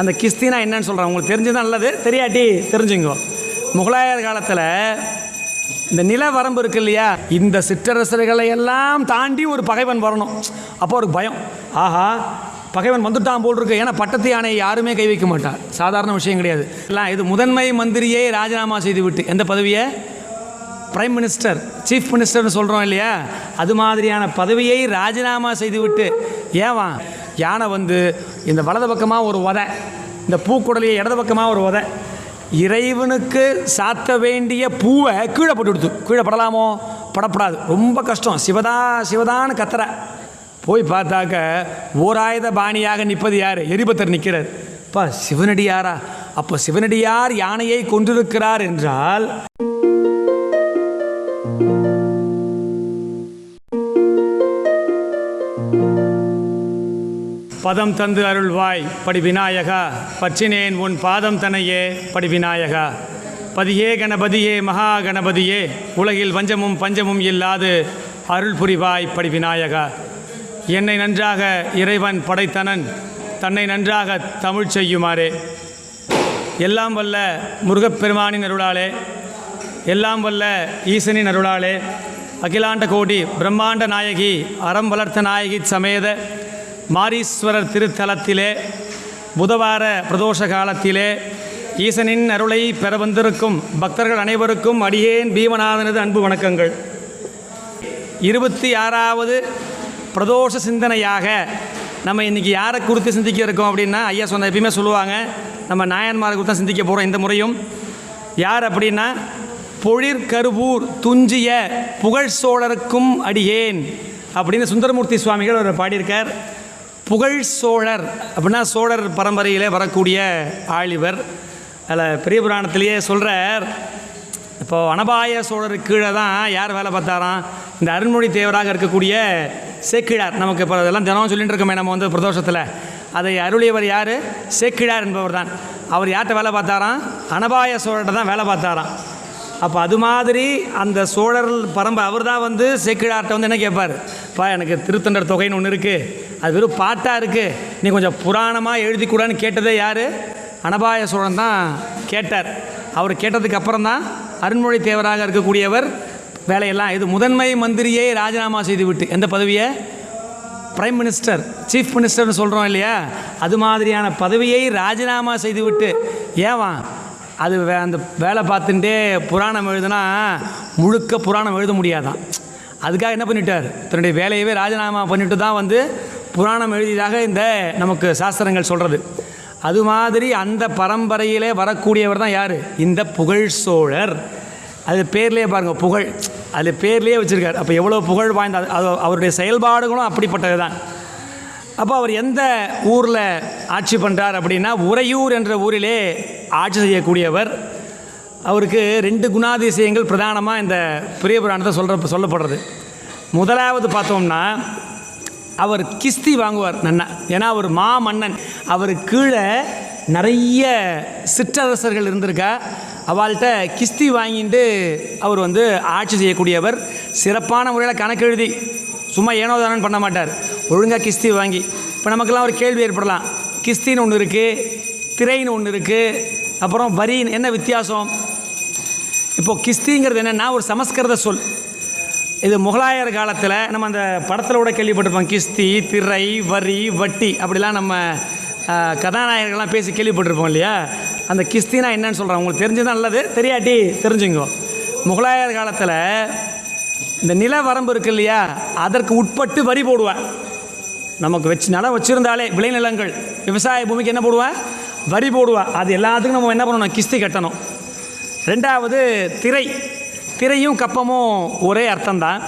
அந்த கிஸ்தினா என்னன்னு சொல்கிறேன் உங்களுக்கு தெரிஞ்சது நல்லது. தெரியாட்டி தெரிஞ்சுங்கோ. முகலாயர் காலத்தில் இந்த நில வரம்பு இருக்கு இல்லையா? இந்த சிற்றரசர்களை எல்லாம் தாண்டி ஒரு பகைவன் வரணும். அப்போ ஒரு பயம். ஆஹா பகைவன் வந்துட்டான் போல் இருக்கு. ஏன்னா பட்டத்து யானையை யாருமே கை வைக்க மாட்டார். சாதாரண விஷயம் கிடையாது. எல்லாம் இது முதன்மை மந்திரியே ராஜினாமா செய்து விட்டு எந்த பதவியை? பிரைம் மினிஸ்டர் சீஃப் மினிஸ்டர்னு சொல்கிறோம் இல்லையா? அது மாதிரியான பதவியை ராஜினாமா செய்துவிட்டு. ஏவா யானை வந்து இந்த வலது பக்கமாக ஒரு உதை இந்த பூக்குடலையை இடது பக்கமாக ஒரு உதை. இறைவனுக்கு சாத்த வேண்டிய பூவை கீழே போட்டு கொடுத்து கீழே படலாமோ? படப்படாது. ரொம்ப கஷ்டம். சிவதா சிவதான்னு கத்துற. போய் பார்த்தாக்க ஓராயுத பாணியாக நிற்பது யார்? எரிபத்தர் நிற்கிறார் அப்பா சிவனடியாரா? அப்போ சிவனடியார் யானையை கொண்டிருக்கிறார் என்றால் பதம் தந்து அருள்வாய் படி விநாயகா பற்றினேன் உன் பாதம் தனையே படி விநாயகா பதியே கணபதியே மகா கணபதியே. உலகில் வஞ்சமும் பஞ்சமும் இல்லாது அருள் புரிவாய் படி விநாயகா என்னை நன்றாக இறைவன் படைத்தனன் தன்னை நன்றாக தமிழ் செய்யுமாறே. எல்லாம் வல்ல முருகப்பெருமானின் அருளாலே எல்லாம் வல்ல ஈசனின் அருளாலே அகிலாண்ட கோடி பிரம்மாண்ட நாயகி அறம் வளர்த்த நாயகி சமேத மாரீஸ்வரர் திருத்தலத்திலே புதவார பிரதோஷ காலத்திலே ஈசனின் அருளை பெற வந்திருக்கும் பக்தர்கள் அனைவருக்கும் அடியேன் பீமநாதனது அன்பு வணக்கங்கள். இருபத்தி ஆறாவது பிரதோஷ சிந்தனையாக நம்ம இன்றைக்கி யாரை குறித்து சிந்திக்க இருக்கோம் அப்படின்னா ஐயா சொன்ன எப்பயுமே சொல்லுவாங்க நம்ம நாயன்மாரை குறித்து தான் சிந்திக்க போகிறோம் இந்த முறையும். யார் அப்படின்னா பொழிற்கருவூர் துஞ்சிய புகழ் சோழருக்கும் அடியேன் அப்படின்னு சுந்தரமூர்த்தி சுவாமிகள் அவர் பாடியிருக்கார். புகழ் சோழர் அப்படின்னா சோழர் பரம்பரையிலே வரக்கூடிய ஆழிவர். அதில் பெரிய புராணத்திலேயே சொல்கிறார் இப்போது அனபாய சோழருக்கு கீழே தான் யார் வேலை பார்த்தாராம்? இந்த அருண்மொழி தேவராக இருக்கக்கூடிய சேக்கிழார். நமக்கு இப்போ அதெல்லாம் தினம் சொல்லிட்டு இருக்கோமே நம்ம வந்து பிரதோஷத்தில். அதை அருளியவர் யார்? சேக்கிழார் என்பவர் தான். அவர் யார்கிட்ட வேலை பார்த்தாராம்? அனபாய சோழர்கிட்ட தான் வேலை பார்த்தாராம். அப்போ அது மாதிரி அந்த சோழர் பரம்பரை அவர் தான் வந்து சேக்கிழார்கிட்ட வந்து என்ன கேட்பார்? இப்போ எனக்கு திருத்தொண்டர் தொகைன்னு ஒன்று இருக்குது அது வெறும் பாட்டாக இருக்குது நீ கொஞ்சம் புராணமாக எழுதி கூடான்னு கேட்டதே யார்? அனபாய சோழன் தான் கேட்டார். அவர் கேட்டதுக்கு அப்புறம் தான் அருண்மொழி தேவராக இருக்கக்கூடியவர் வேலையெல்லாம் இது முதன்மை மந்திரியை ராஜினாமா செய்துவிட்டு. எந்த பதவியை? பிரைம் மினிஸ்டர் சீஃப் மினிஸ்டர்னு சொல்கிறோம் இல்லையா? அது மாதிரியான பதவியை ராஜினாமா செய்துவிட்டு. ஏவா அது வே- அந்த வேலை பார்த்துட்டே புராணம் எழுதுனா முழுக்க புராணம் எழுத முடியாதான். அதுக்காக என்ன பண்ணிட்டார்? தன்னுடைய வேலையவே ராஜினாமா பண்ணிட்டு தான் வந்து புராணம் எழுதியதாக இந்த நமக்கு சாஸ்திரங்கள் சொல்கிறது அது மாதிரி அந்த பரம்பரையிலே வரக்கூடியவர் தான் யார்? இந்த புகழ் சோழர். அது பேர்லேயே பாருங்கள் புகழ். அது பேர்லேயே வச்சுருக்கார். அப்போ எவ்வளோ புகழ் வாய்ந்த அது- அவருடைய செயல்பாடுகளும் அப்படிப்பட்டது தான் அப்போ அவர் எந்த ஊரில் ஆட்சி பண்ணுறார் அப்படின்னா உறையூர் என்ற ஊரிலே ஆட்சி செய்யக்கூடியவர். அவருக்கு ரெண்டு குணாதிசயங்கள் பிரதானமாக இந்த பெரிய புராணத்தை சொல்கிற சொல்லப்படுறது. முதலாவது பார்த்தோம்னா அவர் கிஸ்தி வாங்குவார் நன்னா. ஏன்னா அவர் மாமன்னன். அவர் கீழே நிறைய சிற்றரசர்கள் இருந்திருக்கா. அவள்கிட்ட கிஸ்தி வாங்கிட்டு அவர் வந்து ஆட்சி செய்யக்கூடியவர். சிறப்பான முறையில் கணக்கெழுதி சும்மா ஏனோ பண்ண மாட்டார். ஒழுங்காக கிஸ்தி வாங்கி. இப்போ நமக்கெல்லாம் ஒரு கேள்வி ஏற்படலாம். கிஸ்தின்னு ஒன்று இருக்குது திரைன்னு ஒன்று இருக்குது அப்புறம் வரின்னு என்ன வித்தியாசம்? இப்போது கிஸ்திங்கிறது என்னென்னா ஒரு சமஸ்கிருத சொல். இது முகலாயர் காலத்தில் நம்ம அந்த படத்தில் கூட கேள்விப்பட்டிருப்போம். கிஸ்தி திரை வரி வட்டி அப்படிலாம் நம்ம கதாநாயகர்கள்லாம் பேசி கேள்விப்பட்டிருப்போம் இல்லையா? அந்த கிஸ்தினா என்னன்னு சொல்கிறேன் உங்களுக்கு தெரிஞ்சது நல்லது. தெரியாட்டி தெரிஞ்சுங்கோ. முகலாயர் காலத்தில் இந்த நில வரம்பு இருக்கு இல்லையா? அதற்கு உட்பட்டு வரி போடுவேன் நமக்கு வச்சு நிலம் வச்சுருந்தாலே விளைநிலங்கள் விவசாய பூமிக்கு என்ன போடுவேன் வரி போடுவேன் அது எல்லாத்துக்கும் நம்ம என்ன பண்ணணும்? கிஸ்தி கட்டணும். ரெண்டாவது திரை. திரையும் கப்பமும் ஒரே அர்த்தம்தான்.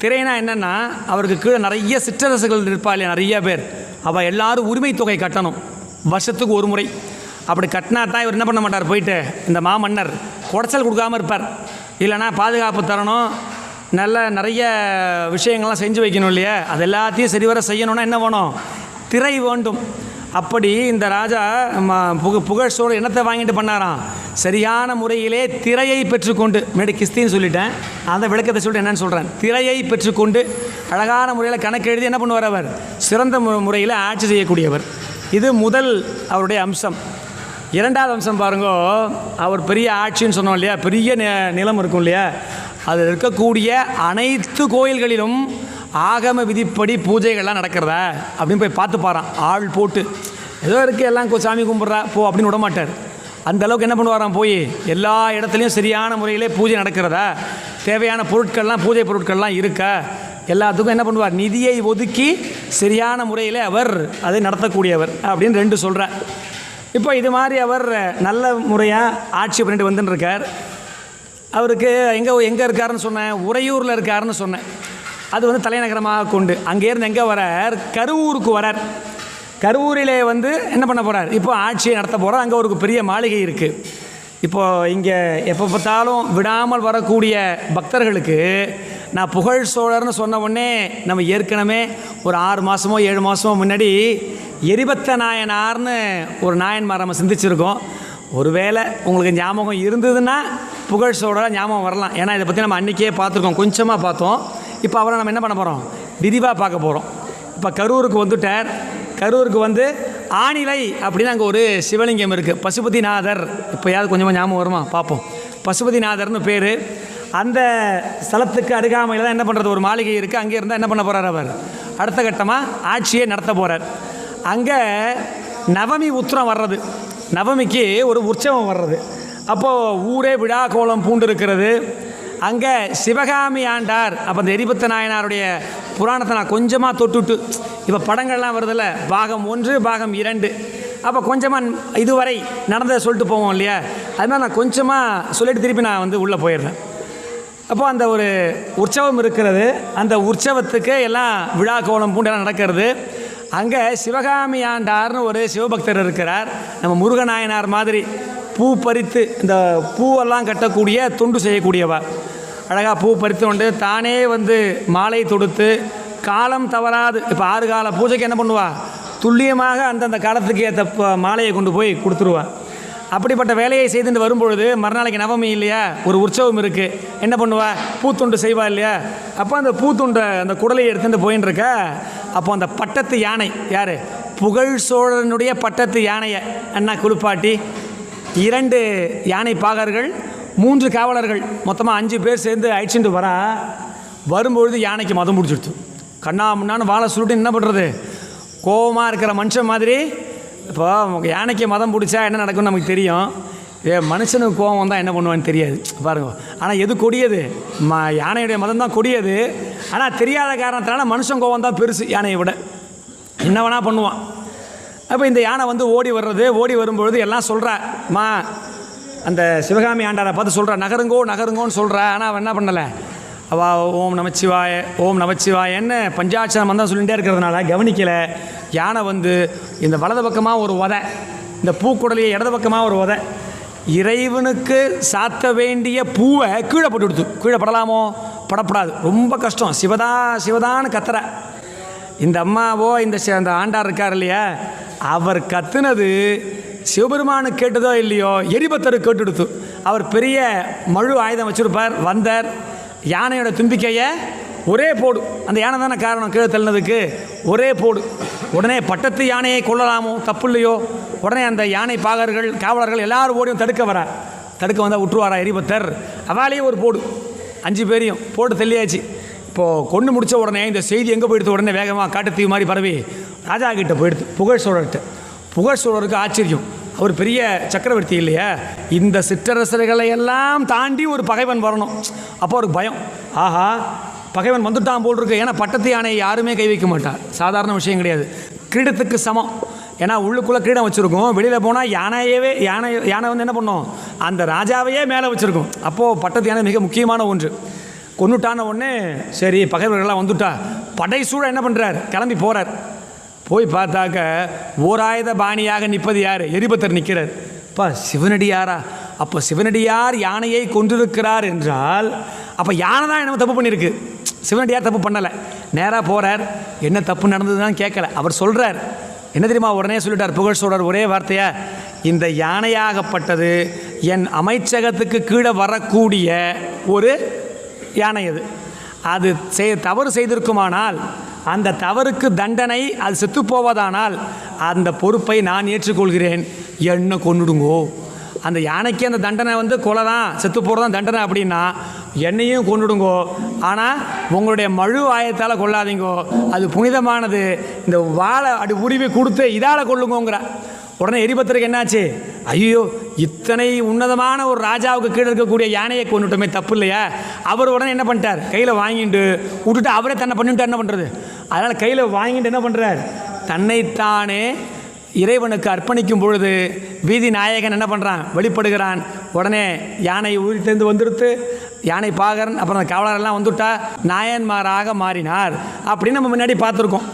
திரைனா என்னென்னா அவருக்கு கீழே நிறைய சிற்றரசுகள் இருப்பா இல்லையா நிறைய பேர். அவள் எல்லோரும் உரிமை தொகை கட்டணும். வருஷத்துக்கு ஒரு முறை. அப்படி கட்டினா தான் இவர் என்ன பண்ண மாட்டார்? போயிட்டு இந்த மாமன்னர் குடைச்சல் கொடுக்காம இருப்பார். இல்லைன்னா பாதுகாப்பு தரணும். நல்ல நிறைய விஷயங்கள்லாம் செஞ்சு வைக்கணும் இல்லையா? அது எல்லாத்தையும் சரிவர செய்யணும்னா என்ன வேணும்? திரை வேண்டும். அப்படி இந்த ராஜா ம, புக புகழ் சோழ என்னத்தை வாங்கிட்டு பண்ணாராம். சரியான முறையிலே திரையை பெற்றுக்கொண்டு மேடு கிஸ்தின்னு சொல்லிட்டேன் அந்த விளக்கத்தை சொல்லிட்டு என்னன்னு சொல்கிறேன் திரையை பெற்றுக்கொண்டு அழகான முறையில் கணக்கு எழுதி என்ன பண்ணுவார் அவர்? சிறந்த முறையில் ஆட்சி செய்யக்கூடியவர். இது முதல் அவருடைய அம்சம். இரண்டாவது அம்சம் பாருங்க அவர் பெரிய ஆட்சின்னு சொன்னோம் இல்லையா? பெரிய நிலம் இருக்கும் இல்லையா? அதில் இருக்கக்கூடிய அனைத்து கோயில்களிலும் ஆகம விதிப்படி பூஜைகள்லாம் நடக்கிறதா அப்படின்னு போய் பார்த்து பாரான். ஆள் போட்டு ஏதோ இருக்குது எல்லாம் சாமி கும்பிட்றா போ அப்படின்னு விட மாட்டார். அந்த அளவுக்கு என்ன பண்ணுவாராம் போய் எல்லா இடத்துலையும் சரியான முறையிலே பூஜை நடக்கிறதா? தேவையான பொருட்கள்லாம் பூஜை பொருட்கள்லாம் இருக்கா? எல்லாத்துக்கும் என்ன பண்ணுவார் நிதியை ஒதுக்கி சரியான முறையில் அவர் அதை நடத்தக்கூடியவர் அப்படின்னு ரெண்டு சொல்கிறார் இப்போ இது மாதிரி அவர் நல்ல முறையாக ஆட்சி பண்ணிட்டு வந்துட்டுருக்கார் அவருக்கு எங்கே எங்கே இருக்காருன்னு சொன்னேன் உறையூரில் இருக்காருன்னு சொன்னேன். அது வந்து தலைநகரமாக கொண்டு அங்கேருந்து எங்கே வரார்? கருவூருக்கு வரார். கருவூரிலே வந்து என்ன பண்ண போகிறார் இப்போ ஆட்சியை நடத்த போகிறார் அங்கே ஒரு பெரிய மாளிகை இருக்குது இப்போது இங்கே எப்போ பார்த்தாலும் விடாமல் வரக்கூடிய பக்தர்களுக்கு நான் புகழ் சோழர்னு சொன்ன உடனே நம்ம ஏற்கனவே ஒரு ஆறு மாதமோ ஏழு மாதமோ முன்னாடி எரிபத்த நாயனார்னு ஒரு நாயன்மார் நம்ம சிந்திச்சிருக்கோம். ஒருவேளை உங்களுக்கு ஞாபகம் இருந்ததுன்னா புகழ் சோழராக ஞாபகம் வரலாம். ஏன்னா இதை பற்றி நம்ம அன்றைக்கே பார்த்துருக்கோம். கொஞ்சமாக பார்த்தோம். இப்போ அவரை நம்ம என்ன பண்ண போகிறோம் விரிவாக பார்க்க போகிறோம் இப்போ கரூருக்கு வந்துட்டார். கரூருக்கு வந்து ஆணிலை அப்படின்னு அங்கே ஒரு சிவலிங்கம் இருக்குது பசுபதிநாதர். இப்போ யாவது கொஞ்சமாக ஞாபகம் வருமா? பார்ப்போம். பசுபதிநாதர்னு பேர். அந்த ஸ்தலத்துக்கு அருகாமையில் தான் என்ன பண்ணுறது ஒரு மாளிகை இருக்குது அங்கே இருந்தால் என்ன பண்ண போகிறார் அவர்? அடுத்த கட்டமாக ஆட்சியை நடத்த போகிறார் அங்கே நவமி உத்திரம் வர்றது. நவமிக்கு ஒரு உற்சவம் வர்றது. அப்போது ஊரே விழா கோலம் பூண்டு இருக்கிறது அங்கே சிவகாமி ஆண்டார். அப்போ இந்த எரிபத்த நாயனாருடைய புராணத்தை நான் கொஞ்சமாக தொட்டுட்டு இப்போ படங்கள்லாம் வருதில்ல பாகம் ஒன்று பாகம் இரண்டு. அப்போ கொஞ்சமாக இதுவரை நடந்ததை சொல்லிட்டு போவோம் இல்லையா? அது மாதிரி நான் கொஞ்சமாக சொல்லிட்டு திருப்பி நான் வந்து உள்ளே போயிடுறேன். அப்போ அந்த ஒரு உற்சவம் இருக்கிறது. அந்த உற்சவத்துக்கு எல்லாம் விழா கோலம் பூண்டெல்லாம் நடக்கிறது. அங்கே சிவகாமி ஆண்டார்னு ஒரு சிவபக்தர் இருக்கிறார். நம்ம முருகநாயனார் மாதிரி பூ பறித்து இந்த பூவெல்லாம் கட்டக்கூடிய தொண்டு செய்யக்கூடியவா அழகாக பூ பறித்து கொண்டு தானே வந்து மாலை தொடுத்து காலம் தவறாது. இப்போ ஆறு கால பூஜைக்கு என்ன பண்ணுவா? துல்லியமாக அந்தந்த காலத்துக்கு ஏற்ற ப- மாலையை கொண்டு போய் கொடுத்துருவா. அப்படிப்பட்ட வேலையை செய்துட்டு வரும்பொழுது மறுநாளைக்கு நவமி இல்லையா? ஒரு உற்சவம் இருக்குது என்ன பண்ணுவா? பூத்துண்டு செய்வா இல்லையா? அப்போ அந்த பூத்துண்டை அந்த குடலையை எடுத்துகிட்டு போயின்னு இருக்க அப்போ அந்த பட்டத்து யானை யார்? புகழ் சோழனுடைய பட்டத்து யானையை. அண்ணா குளிப்பாட்டி இரண்டு யானை பாகர்கள் மூன்று காவலர்கள் மொத்தமாக அஞ்சு பேர் சேர்ந்து அழிச்சுட்டு வரா வரும்பொழுது யானைக்கு மதம் பிடிச்சிடுச்சு கண்ணா முன்னான்னு வாழை சுருட்டு என்ன பண்ணுறது கோவமாக இருக்கிற மனுஷன் மாதிரி இப்போ யானைக்கு மதம் பிடிச்சா என்ன நடக்கும்னு நமக்கு தெரியும். ஏ மனுஷனுக்கு கோவம் வந்தால் என்ன பண்ணுவான்னு தெரியாது. பாருங்க ஆனால் எது கொடியது? ம யானையுடைய மதம் தான் கொடியது. ஆனால் தெரியாத காரணத்தினால மனுஷன் கோபம் தான் பெருசு யானையை விட. என்ன வேணால் பண்ணுவான். அப்போ இந்த யானை வந்து ஓடி வர்றது ஓடி வரும்பொழுது எல்லாம் சொல்கிறா மா அந்த சிவகாமி ஆண்டாரை பார்த்து சொல்கிறா நகருங்கோ நகருங்கோன்னு சொல்கிறா ஆனால் அவன் என்ன பண்ணலை? அவள் ஓம் நமச்சிவாய ஓம் நமச்சிவாயன்னு பஞ்சாட்சரம் மந்தம் சொல்லிகிட்டே இருக்கிறதுனால கவனிக்கலை. யானை வந்து இந்த வலது பக்கமாக ஒரு உதை இந்த பூக்குடலையை இடது பக்கமாக ஒரு உதை. இறைவனுக்கு சாத்த வேண்டிய பூவை கீழே போட்டு கொடுத்து கீழே படலாமோ? படப்படாது. ரொம்ப கஷ்டம். சிவதா சிவதான்னு கத்துற. இந்த அம்மாவோ இந்த அந்த ஆண்டார் இருக்கார் இல்லையா? அவர் கத்துனது சிவபெருமானு கேட்டதோ இல்லையோ எரிபத்தரு கேட்டுடுத்து. அவர் பெரிய மழு ஆயுதம் வச்சிருப்பார் வந்தார். யானையோட தும்பிக்கையை ஒரே போடு. அந்த யானை தானே காரணம்? கீழே தள்ளினதுக்கு ஒரே போடு. உடனே பட்டத்து யானையை கொள்ளலாமோ தப்பு இல்லையோ உடனே அந்த யானை பாகர்கள் காவலர்கள் எல்லாரும் ஓடியும் தடுக்க வரா. தடுக்க வந்தால் விட்டுருவாரா எரிபத்தர்? அவாலேயே ஒரு போடு. அஞ்சு பேரையும் போட்டு தள்ளியாச்சு. இப்போது கொண்டு முடிச்ச உடனே இந்த செய்தி எங்கே போயிடுத்து? உடனே வேகமாக காட்டுத்தீவு மாதிரி பரவி ராஜா கிட்ட போயிடுது புகழ் சோழர்கிட்ட. புகழ் சூழருக்கு ஆச்சரியம். அவர் பெரிய சக்கரவர்த்தி இல்லையா? இந்த சிற்றரசர்களை எல்லாம் தாண்டி ஒரு பகைவன் வரணும். அப்போ அவருக்கு பயம். ஆஹா பகைவன் வந்துட்டான் போல் இருக்கு ஏன்னா பட்டத்து யானையை யாருமே கை வைக்க மாட்டார் சாதாரண விஷயம் கிடையாது. கிரீடத்துக்கு சமம். ஏன்னா உள்ளுக்குள்ளே கிரீடம் வச்சுருக்கோம். வெளியில் போனால் யானையவே யானை யானை வந்து என்ன பண்ணும்? அந்த ராஜாவையே மேலே வச்சுருக்கோம். அப்போது பட்டத்து யானை மிக முக்கியமான ஒன்று. கொன்னுட்டான உடனே சரி பகைவர்கள்லாம் வந்துட்டா. படை சூழ என்ன பண்ணுறார் கிளம்பி போகிறார் போய் பார்த்தாக்க ஓராயுத பாணியாக நிற்பது யார்? எரிபத்தர் நிற்கிறார் அப்பா சிவனடியாரா? அப்போ சிவனடியார் யானையை கொன்றிருக்கிறார் என்றால் அப்போ யானை தான் என்ன தப்பு பண்ணியிருக்கு. சிவனடியார் தப்பு பண்ணலை. நேராக போகிறார் என்ன தப்பு நடந்ததுன்னு கேட்கல. அவர் சொல்கிறார் என்ன தெரியுமா? உடனே சொல்லிட்டார். புகழ் சொல்கிறார் ஒரே வார்த்தையா? இந்த யானையாகப்பட்டது என் அமைச்சகத்துக்கு கீழே வரக்கூடிய ஒரு யானை அது. அது செய் தவறு செய்திருக்குமானால் அந்த தவறுக்கு தண்டனை அது செத்துப்போவதானால் அந்த பொறுப்பை நான் ஏற்றுக்கொள்கிறேன். என்ன கொன்னுடுங்கோ? அந்த யானைக்கு அந்த தண்டனை வந்து கொலை தான் செத்து போகிறதான் தண்டனை அப்படின்னா என்னையும் கொண்டுடுங்கோ ஆனால் உங்களுடைய மழு ஆயத்தால் கொள்ளாதீங்கோ. அது புனிதமானது. இந்த வாழை அடி உரிமை கொடுத்து இதால் கொள்ளுங்கோங்கிற உடனே எரிபத்திரிக்கு என்னாச்சு? ஐயோ இத்தனை உன்னதமான ஒரு ராஜாவுக்கு கீழே இருக்கக்கூடிய யானையை கொண்டுட்டோமே தப்பு இல்லையா? அவர் உடனே என்ன பண்ணிட்டார்? கையில் வாங்கிட்டு விட்டுட்டு அவரே தன்னை பண்ணிட்டு என்ன பண்ணுறது அதனால் கையில் வாங்கிட்டு என்ன பண்ணுறார் தன்னைத்தானே இறைவனுக்கு அர்ப்பணிக்கும் பொழுது வீதி நாயகன் என்ன பண்ணுறான் வெளிப்படுகிறான். உடனே யானை உயிர்த்தெழுந்து வந்துடுத்து யானை பாகரன் அப்புறம் அந்த காவலரெல்லாம் வந்துவிட்டா நாயன்மாராக மாறினார். அப்படின்னு நம்ம முன்னாடி பார்த்துருக்கோம்.